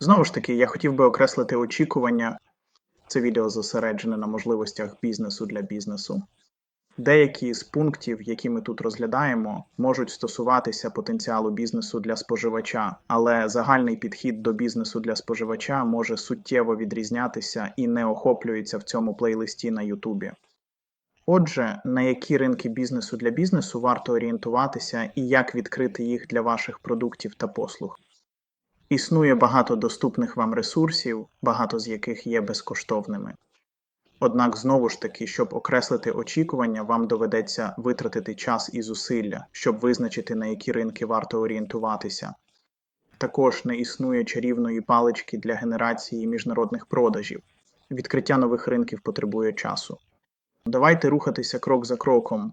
Знову ж таки, я хотів би окреслити очікування. Це відео зосереджене на можливостях бізнесу для бізнесу. Деякі з пунктів, які ми тут розглядаємо, можуть стосуватися потенціалу бізнесу для споживача, але загальний підхід до бізнесу для споживача може суттєво відрізнятися і не охоплюється в цьому плейлисті на Ютубі. Отже, на які ринки бізнесу для бізнесу варто орієнтуватися і як відкрити їх для ваших продуктів та послуг. Існує багато доступних вам ресурсів, багато з яких є безкоштовними. Однак, знову ж таки, щоб окреслити очікування, вам доведеться витратити час і зусилля, щоб визначити, на які ринки варто орієнтуватися. Також не існує чарівної палички для генерації міжнародних продажів. Відкриття нових ринків потребує часу. Давайте рухатися крок за кроком.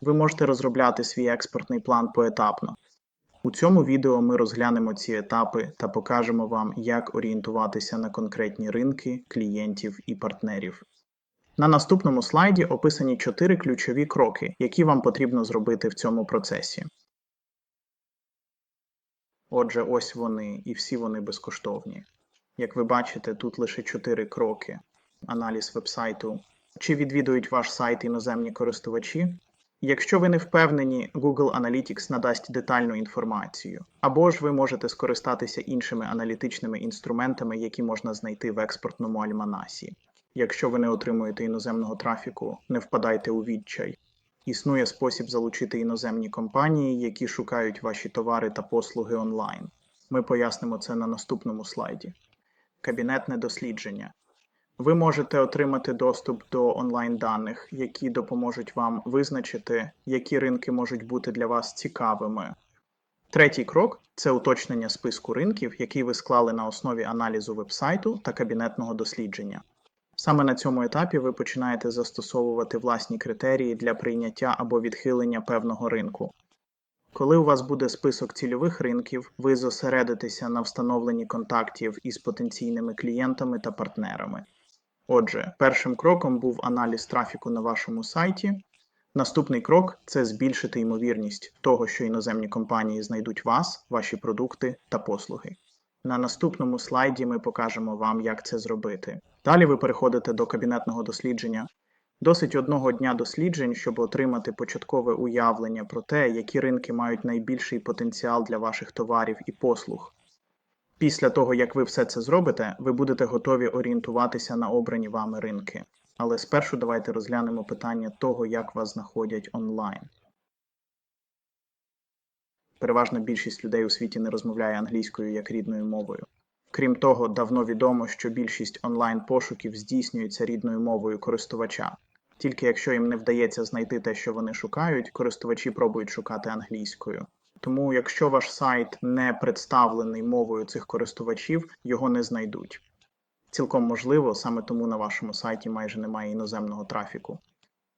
Ви можете розробляти свій експортний план поетапно. У цьому відео ми розглянемо ці етапи та покажемо вам, як орієнтуватися на конкретні ринки, клієнтів і партнерів. На наступному слайді описані чотири ключові кроки, які вам потрібно зробити в цьому процесі. Отже, ось вони, і всі вони безкоштовні. Як ви бачите, тут лише чотири кроки: аналіз вебсайту. Чи відвідують ваш сайт іноземні користувачі? Якщо ви не впевнені, Google Analytics надасть детальну інформацію, або ж ви можете скористатися іншими аналітичними інструментами, які можна знайти в експортному альманасі. Якщо ви не отримуєте іноземного трафіку, не впадайте у відчай. Існує спосіб залучити іноземні компанії, які шукають ваші товари та послуги онлайн. Ми пояснимо це на наступному слайді. Кабінетне дослідження. Ви можете отримати доступ до онлайн даних, які допоможуть вам визначити, які ринки можуть бути для вас цікавими. Третій крок це уточнення списку ринків, який ви склали на основі аналізу вебсайту та кабінетного дослідження. Саме на цьому етапі ви починаєте застосовувати власні критерії для прийняття або відхилення певного ринку. Коли у вас буде список цільових ринків, ви зосередитеся на встановленні контактів із потенційними клієнтами та партнерами. Отже, першим кроком був аналіз трафіку на вашому сайті. Наступний крок це збільшити ймовірність того, що іноземні компанії знайдуть вас, ваші продукти та послуги. На наступному слайді ми покажемо вам, як це зробити. Далі ви переходите до кабінетного дослідження. Досить одного дня досліджень, щоб отримати початкове уявлення про те, які ринки мають найбільший потенціал для ваших товарів і послуг. Після того, як ви все це зробите, ви будете готові орієнтуватися на обрані вами ринки. Але спершу давайте розглянемо питання того, як вас знаходять онлайн. Переважна більшість людей у світі не розмовляє англійською як рідною мовою. Крім того, давно відомо, що більшість онлайн-пошуків здійснюється рідною мовою користувача. Тільки якщо їм не вдається знайти те, що вони шукають, користувачі пробують шукати англійською. Тому, якщо ваш сайт не представлений мовою цих користувачів, його не знайдуть. Цілком можливо, саме тому на вашому сайті майже немає іноземного трафіку.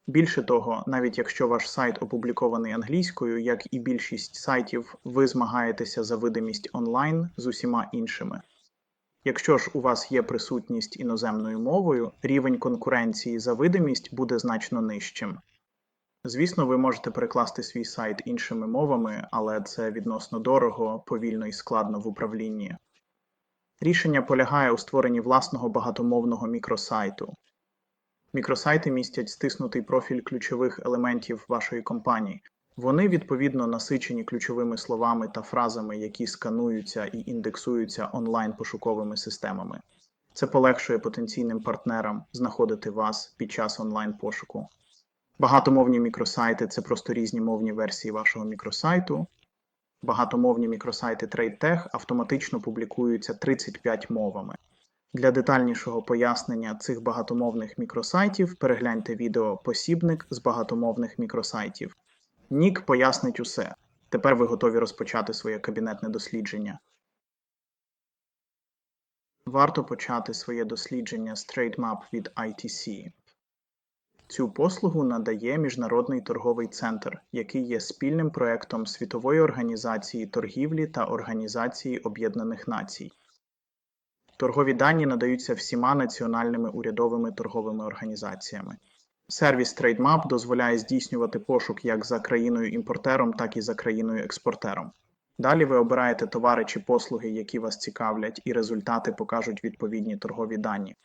Більше того, навіть якщо ваш сайт опублікований англійською, як і більшість сайтів, ви змагаєтеся за видимість онлайн з усіма іншими. Якщо ж у вас є присутність іноземною мовою, рівень конкуренції за видимість буде значно нижчим. Звісно, ви можете перекласти свій сайт іншими мовами, але це відносно дорого, повільно і складно в управлінні. Рішення полягає у створенні власного багатомовного мікросайту. Мікросайти містять стиснутий профіль ключових елементів вашої компанії. Вони відповідно насичені ключовими словами та фразами, які скануються і індексуються онлайн пошуковими системами. Це полегшує потенційним партнерам знаходити вас під час онлайн пошуку. Багатомовні мікросайти це просто різні мовні версії вашого мікросайту. Багатомовні мікросайти TradeTech автоматично публікуються 35 мовами. Для детальнішого пояснення цих багатомовних мікросайтів перегляньте відео Посібник з багатомовних мікросайтів. Нік пояснить усе. Тепер ви готові розпочати своє кабінетне дослідження. Варто почати своє дослідження з TradeMap від ITC. Цю послугу надає Міжнародний торговий центр, який є спільним проектом Світової організації торгівлі та Організації Об'єднаних Націй. Торгові дані надаються всіма національними урядовими торговими організаціями. Сервіс TradeMap дозволяє здійснювати пошук як за країною-імпортером, так і за країною-експортером. Далі ви обираєте товари чи послуги, які вас цікавлять, і результати покажуть відповідні торгові дані.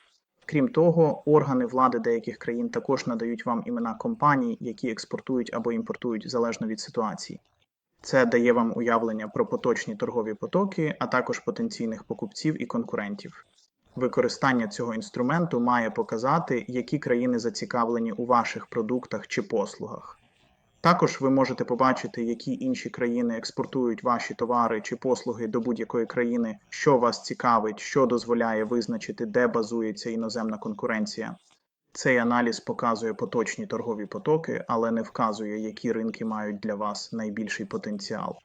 Крім того, органи влади деяких країн також надають вам імена компаній, які експортують або імпортують залежно від ситуації. Це дає вам уявлення про поточні торгові потоки, а також потенційних покупців і конкурентів. Використання цього інструменту має показати, які країни зацікавлені у ваших продуктах чи послугах. Також ви можете побачити, які інші країни експортують ваші товари чи послуги до будь-якої країни, що вас цікавить, що дозволяє визначити, де базується іноземна конкуренція. Цей аналіз показує поточні торгові потоки, але не вказує, які ринки мають для вас найбільший потенціал.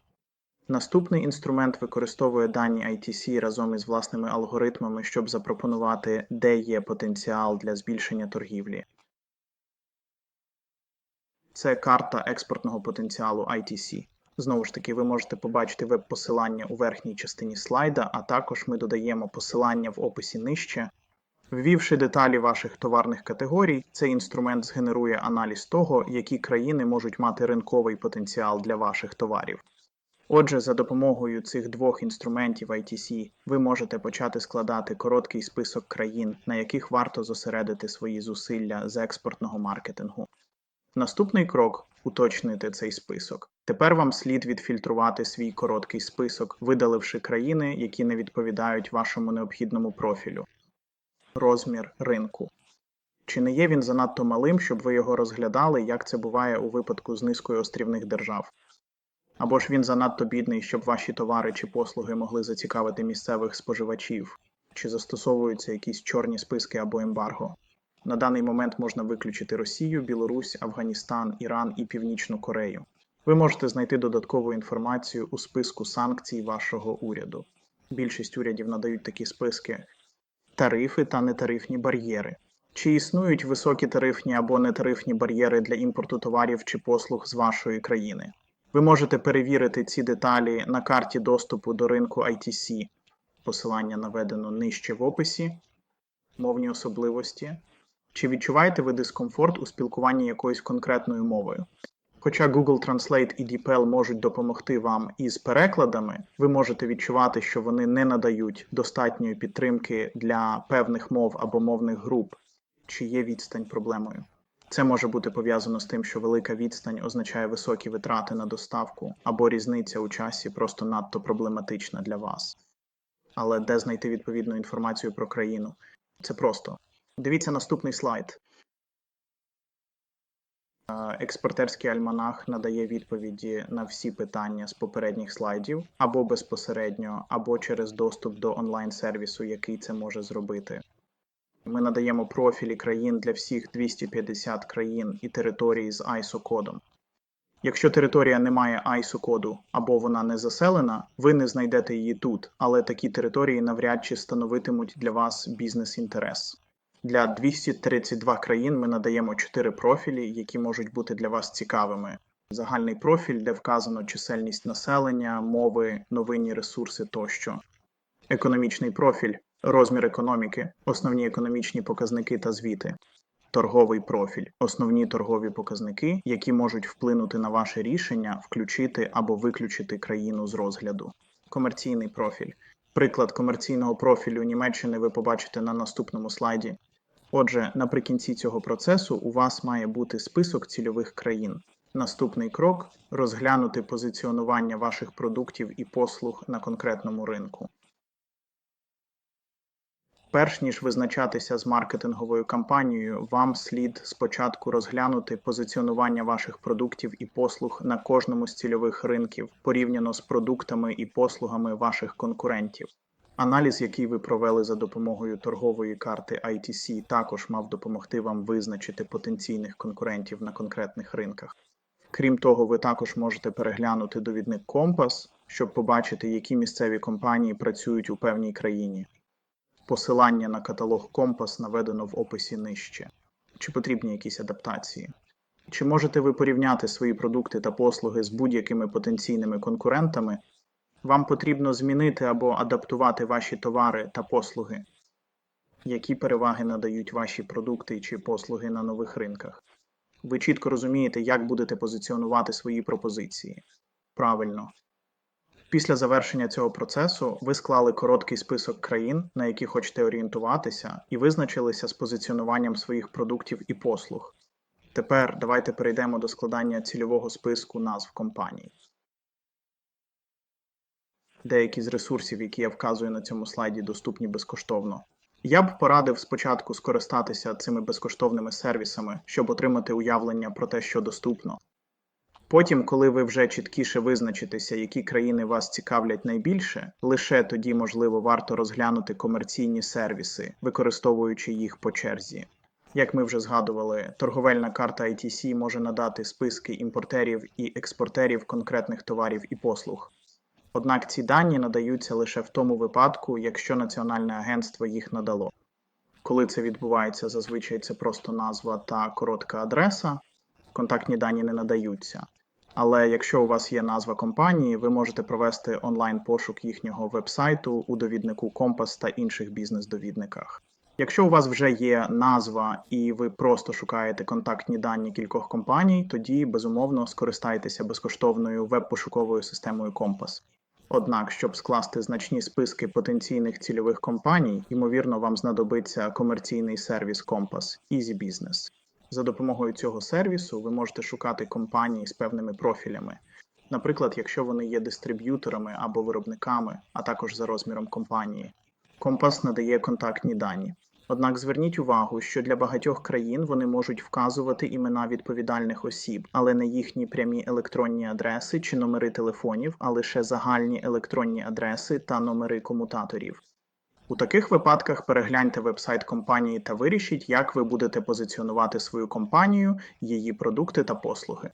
Наступний інструмент використовує дані ITC разом із власними алгоритмами, щоб запропонувати, де є потенціал для збільшення торгівлі. Це карта експортного потенціалу ITC. Знову ж таки, ви можете побачити веб-посилання у верхній частині слайда, а також ми додаємо посилання в описі нижче. Ввівши деталі ваших товарних категорій, цей інструмент згенерує аналіз того, які країни можуть мати ринковий потенціал для ваших товарів. Отже, за допомогою цих двох інструментів ITC ви можете почати складати короткий список країн, на яких варто зосередити свої зусилля з експортного маркетингу. Наступний крок уточнити цей список. Тепер вам слід відфільтрувати свій короткий список, видаливши країни, які не відповідають вашому необхідному профілю. Розмір ринку. Чи не є він занадто малим, щоб ви його розглядали, як це буває у випадку з низкою острівних держав? Або ж він занадто бідний, щоб ваші товари чи послуги могли зацікавити місцевих споживачів, чи застосовуються якісь чорні списки або ембарго? На даний момент можна виключити Росію, Білорусь, Афганістан, Іран і Північну Корею. Ви можете знайти додаткову інформацію у списку санкцій вашого уряду. Більшість урядів надають такі списки тарифи та нетарифні бар'єри. Чи існують високі тарифні або нетарифні бар'єри для імпорту товарів чи послуг з вашої країни? Ви можете перевірити ці деталі на карті доступу до ринку ITC. Посилання наведено нижче в описі, мовні особливості. Чи відчуваєте ви дискомфорт у спілкуванні якоюсь конкретною мовою? Хоча Google Translate і DeepL можуть допомогти вам із перекладами, ви можете відчувати, що вони не надають достатньої підтримки для певних мов або мовних груп, чи є відстань проблемою. Це може бути пов'язано з тим, що велика відстань означає високі витрати на доставку, або різниця у часі просто надто проблематична для вас. Але де знайти відповідну інформацію про країну? Це просто. Дивіться наступний слайд. Е, Експортерський альманах надає відповіді на всі питання з попередніх слайдів або безпосередньо, або через доступ до онлайн-сервісу, який це може зробити. Ми надаємо профілі країн для всіх 250 країн і територій з ISO-кодом. Якщо територія не має ISO-коду або вона не заселена, ви не знайдете її тут, але такі території навряд чи становитимуть для вас бізнес-інтерес. Для 232 країн ми надаємо 4 профілі, які можуть бути для вас цікавими. Загальний профіль, де вказано чисельність населення, мови, новинні ресурси тощо. Економічний профіль, розмір економіки, основні економічні показники та звіти. Торговий профіль, основні торгові показники, які можуть вплинути на ваше рішення включити або виключити країну з розгляду. Комерційний профіль. Приклад комерційного профілю Німеччини ви побачите на наступному слайді. Отже, наприкінці цього процесу у вас має бути список цільових країн. Наступний крок розглянути позиціонування ваших продуктів і послуг на конкретному ринку. Перш ніж визначатися з маркетинговою кампанією, вам слід спочатку розглянути позиціонування ваших продуктів і послуг на кожному з цільових ринків порівняно з продуктами і послугами ваших конкурентів. Аналіз, який ви провели за допомогою торгової карти ITC, також мав допомогти вам визначити потенційних конкурентів на конкретних ринках. Крім того, ви також можете переглянути довідник Компас, щоб побачити, які місцеві компанії працюють у певній країні. Посилання на каталог Компас наведено в описі нижче. Чи потрібні якісь адаптації? Чи можете ви порівняти свої продукти та послуги з будь-якими потенційними конкурентами? Вам потрібно змінити або адаптувати ваші товари та послуги. Які переваги надають ваші продукти чи послуги на нових ринках? Ви чітко розумієте, як будете позиціонувати свої пропозиції. Правильно. Після завершення цього процесу ви склали короткий список країн, на які хочете орієнтуватися, і визначилися з позиціонуванням своїх продуктів і послуг. Тепер давайте перейдемо до складання цільового списку назв компаній. Деякі з ресурсів, які я вказую на цьому слайді, доступні безкоштовно. Я б порадив спочатку скористатися цими безкоштовними сервісами, щоб отримати уявлення про те, що доступно. Потім, коли ви вже чіткіше визначитеся, які країни вас цікавлять найбільше, лише тоді, можливо, варто розглянути комерційні сервіси, використовуючи їх по черзі. Як ми вже згадували, торговельна карта ITC може надати списки імпортерів і експортерів конкретних товарів і послуг. Однак ці дані надаються лише в тому випадку, якщо Національне агентство їх надало. Коли це відбувається, зазвичай це просто назва та коротка адреса, контактні дані не надаються. Але якщо у вас є назва компанії, ви можете провести онлайн-пошук їхнього вебсайту у довіднику Компас та інших бізнес-довідниках. Якщо у вас вже є назва і ви просто шукаєте контактні дані кількох компаній, тоді безумовно скористайтеся безкоштовною веб-пошуковою системою Компас. Однак, щоб скласти значні списки потенційних цільових компаній, ймовірно, вам знадобиться комерційний сервіс Compass Easy Business. За допомогою цього сервісу ви можете шукати компанії з певними профілями, наприклад, якщо вони є дистриб'юторами або виробниками, а також за розміром компанії. Компас надає контактні дані. Однак зверніть увагу, що для багатьох країн вони можуть вказувати імена відповідальних осіб, але не їхні прямі електронні адреси чи номери телефонів, а лише загальні електронні адреси та номери комутаторів. У таких випадках перегляньте вебсайт компанії та вирішіть, як ви будете позиціонувати свою компанію, її продукти та послуги.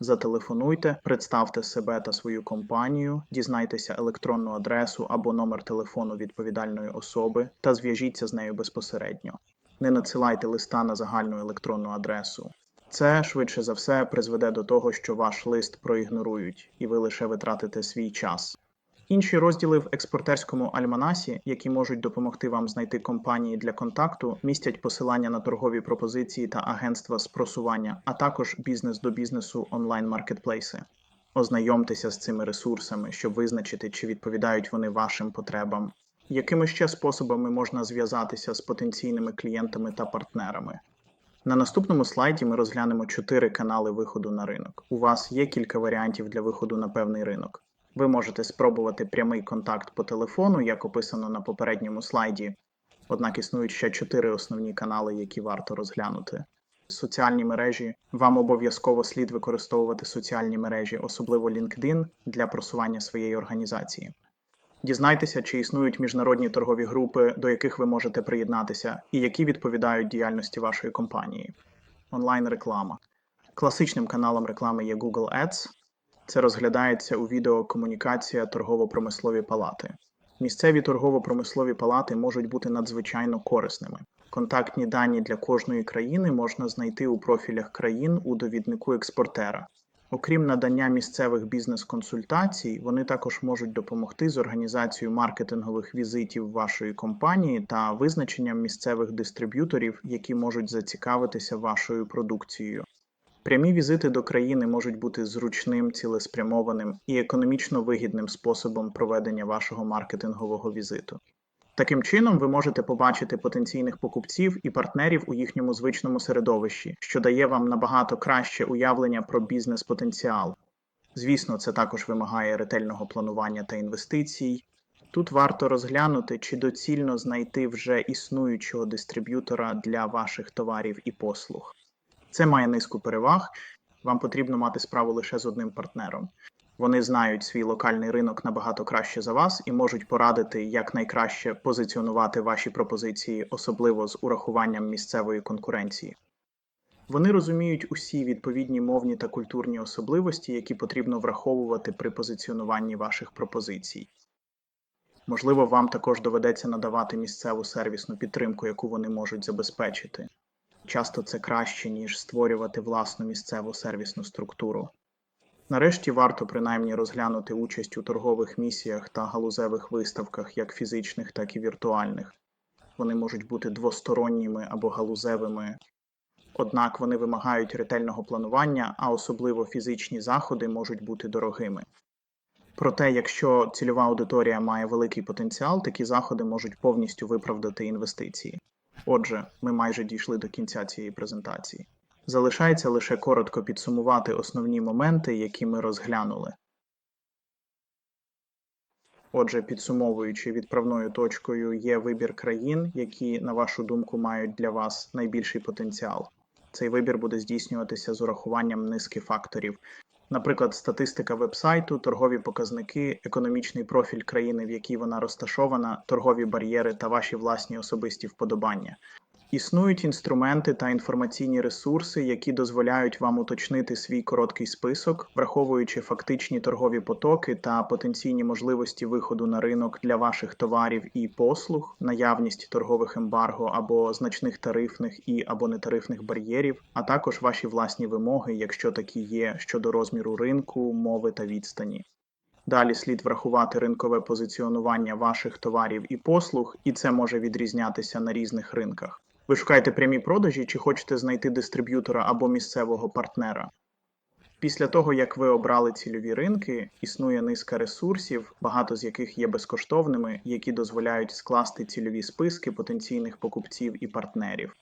Зателефонуйте, представте себе та свою компанію, дізнайтеся електронну адресу або номер телефону відповідальної особи та зв'яжіться з нею безпосередньо. Не надсилайте листа на загальну електронну адресу. Це швидше за все призведе до того, що ваш лист проігнорують, і ви лише витратите свій час. Інші розділи в експортерському альманасі, які можуть допомогти вам знайти компанії для контакту, містять посилання на торгові пропозиції та агентства з просування, а також бізнес до бізнесу онлайн-маркетплейси. Ознайомтеся з цими ресурсами, щоб визначити, чи відповідають вони вашим потребам. Якими ще способами можна зв'язатися з потенційними клієнтами та партнерами? На наступному слайді ми розглянемо чотири канали виходу на ринок. У вас є кілька варіантів для виходу на певний ринок. Ви можете спробувати прямий контакт по телефону, як описано на попередньому слайді. Однак існують ще чотири основні канали, які варто розглянути. Соціальні мережі вам обов'язково слід використовувати соціальні мережі, особливо LinkedIn, для просування своєї організації. Дізнайтеся, чи існують міжнародні торгові групи, до яких ви можете приєднатися, і які відповідають діяльності вашої компанії. Онлайн-реклама. Класичним каналом реклами є Google Ads. Це розглядається у відео комунікація торгово-промислові палати. Місцеві торгово-промислові палати можуть бути надзвичайно корисними. Контактні дані для кожної країни можна знайти у профілях країн у довіднику експортера. Окрім надання місцевих бізнес-консультацій, вони також можуть допомогти з організацією маркетингових візитів вашої компанії та визначенням місцевих дистриб'юторів, які можуть зацікавитися вашою продукцією. Прямі візити до країни можуть бути зручним, цілеспрямованим і економічно вигідним способом проведення вашого маркетингового візиту. Таким чином, ви можете побачити потенційних покупців і партнерів у їхньому звичному середовищі, що дає вам набагато краще уявлення про бізнес-потенціал. Звісно, це також вимагає ретельного планування та інвестицій. Тут варто розглянути, чи доцільно знайти вже існуючого дистриб'ютора для ваших товарів і послуг. Це має низку переваг. Вам потрібно мати справу лише з одним партнером. Вони знають свій локальний ринок набагато краще за вас і можуть порадити, як найкраще позиціонувати ваші пропозиції, особливо з урахуванням місцевої конкуренції. Вони розуміють усі відповідні мовні та культурні особливості, які потрібно враховувати при позиціонуванні ваших пропозицій. Можливо, вам також доведеться надавати місцеву сервісну підтримку, яку вони можуть забезпечити. Часто це краще, ніж створювати власну місцеву сервісну структуру. Нарешті варто принаймні розглянути участь у торгових місіях та галузевих виставках, як фізичних, так і віртуальних. Вони можуть бути двосторонніми або галузевими, однак вони вимагають ретельного планування, а особливо фізичні заходи можуть бути дорогими. Проте, якщо цільова аудиторія має великий потенціал, такі заходи можуть повністю виправдати інвестиції. Отже, ми майже дійшли до кінця цієї презентації. Залишається лише коротко підсумувати основні моменти, які ми розглянули. Отже, підсумовуючи, відправною точкою є вибір країн, які, на вашу думку, мають для вас найбільший потенціал. Цей вибір буде здійснюватися з урахуванням низки факторів, наприклад, статистика вебсайту, торгові показники, економічний профіль країни, в якій вона розташована, торгові бар'єри та ваші власні особисті вподобання. Існують інструменти та інформаційні ресурси, які дозволяють вам уточнити свій короткий список, враховуючи фактичні торгові потоки та потенційні можливості виходу на ринок для ваших товарів і послуг, наявність торгових ембарго або значних тарифних і або нетарифних бар'єрів, а також ваші власні вимоги, якщо такі є, щодо розміру ринку, мови та відстані. Далі слід врахувати ринкове позиціонування ваших товарів і послуг, і це може відрізнятися на різних ринках. Ви шукаєте прямі продажі чи хочете знайти дистриб'ютора або місцевого партнера. Після того, як ви обрали цільові ринки, існує низка ресурсів, багато з яких є безкоштовними, які дозволяють скласти цільові списки потенційних покупців і партнерів.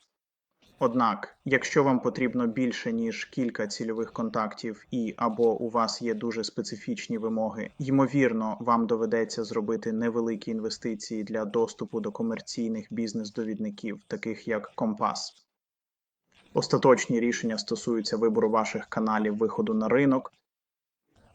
Однак, якщо вам потрібно більше ніж кілька цільових контактів, і або у вас є дуже специфічні вимоги, ймовірно, вам доведеться зробити невеликі інвестиції для доступу до комерційних бізнес-довідників, таких як Компас. Остаточні рішення стосуються вибору ваших каналів виходу на ринок.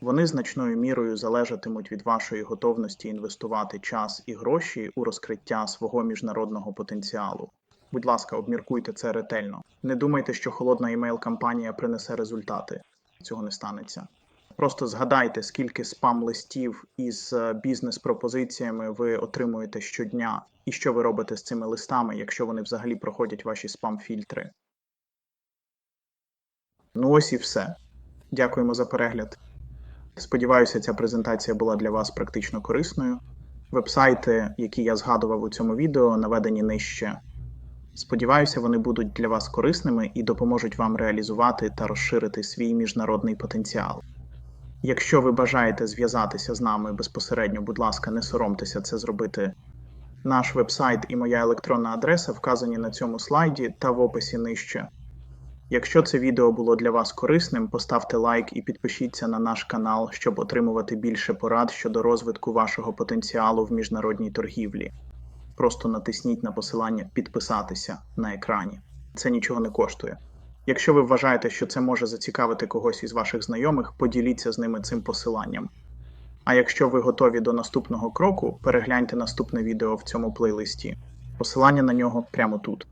Вони значною мірою залежатимуть від вашої готовності інвестувати час і гроші у розкриття свого міжнародного потенціалу. Будь ласка, обміркуйте це ретельно. Не думайте, що холодна імейл-кампанія принесе результати. Цього не станеться. Просто згадайте, скільки спам-листів із е, бізнес-пропозиціями ви отримуєте щодня, і що ви робите з цими листами, якщо вони взагалі проходять ваші спам-фільтри. Ну ось і все. Дякуємо за перегляд. Сподіваюся, ця презентація була для вас практично корисною. Вебсайти, які я згадував у цьому відео, наведені нижче. Сподіваюся, вони будуть для вас корисними і допоможуть вам реалізувати та розширити свій міжнародний потенціал. Якщо ви бажаєте зв'язатися з нами безпосередньо, будь ласка, не соромтеся це зробити. Наш вебсайт і моя електронна адреса вказані на цьому слайді та в описі нижче. Якщо це відео було для вас корисним, поставте лайк і підпишіться на наш канал, щоб отримувати більше порад щодо розвитку вашого потенціалу в міжнародній торгівлі. Просто натисніть на посилання підписатися на екрані. Це нічого не коштує. Якщо ви вважаєте, що це може зацікавити когось із ваших знайомих, поділіться з ними цим посиланням. А якщо ви готові до наступного кроку, перегляньте наступне відео в цьому плейлисті. Посилання на нього прямо тут.